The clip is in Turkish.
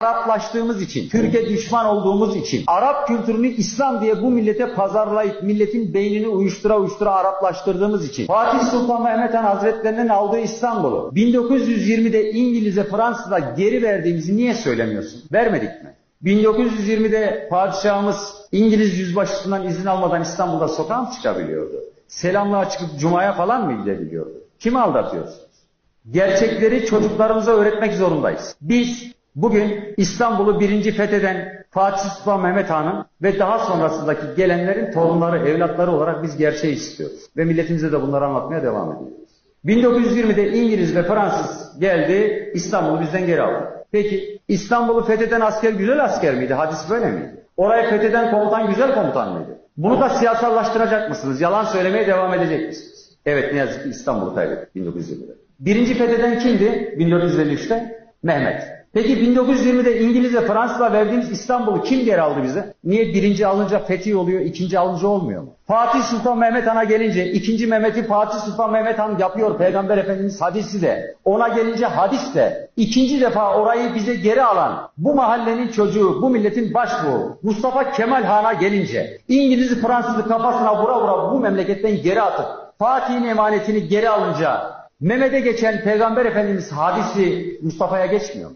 Araplaştığımız için, Türkiye düşman olduğumuz için, Arap kültürünü İslam diye bu millete pazarlayıp milletin beynini uyuştura uyuştura Araplaştırdığımız için Fatih Sultan Mehmet Han Hazretleri'nin aldığı İstanbul'u 1920'de İngiliz'e Fransız'a geri verdiğimizi niye söylemiyorsun? Vermedik mi? 1920'de padişahımız İngiliz yüzbaşısından izin almadan İstanbul'da sokağa mı çıkabiliyordu? Selamlığa çıkıp cumaya falan mı gidebiliyordu? Kimi aldatıyorsunuz? Gerçekleri çocuklarımıza öğretmek zorundayız. Biz bugün İstanbul'u birinci fetheden Fatih Sultan Mehmet Han'ın ve daha sonrasındaki gelenlerin torunları, evlatları olarak biz gerçeği istiyoruz. Ve milletimize de bunları anlatmaya devam ediyoruz. 1920'de İngiliz ve Fransız geldi, İstanbul'u bizden geri aldı. Peki İstanbul'u fetheden asker güzel asker miydi? Hadis böyle miydi? Orayı fetheden komutan güzel komutan mıydı? Bunu da siyasallaştıracak mısınız? Yalan söylemeye devam edecek misiniz? Evet ne yazık ki İstanbul'u kaybettik 1920'de. Birinci fetheden kimdi 1453'te? Mehmet. Peki 1920'de İngiliz ve Fransız'a verdiğimiz İstanbul'u kim geri aldı bize? Niye birinci alınca fetih oluyor, ikinci alınca olmuyor mu? Fatih Sultan Mehmet Han'a gelince ikinci Mehmet'i Fatih Sultan Mehmet Han yapıyor Peygamber Efendimiz hadisi de. Ona gelince hadis de. İkinci defa orayı bize geri alan bu mahallenin çocuğu, bu milletin başbuğu Mustafa Kemal Han'a gelince İngiliz'i Fransız'ı kafasına vura vura bu memleketten geri atıp Fatih'in emanetini geri alınca Mehmet'e geçen Peygamber Efendimiz hadisi Mustafa'ya geçmiyor.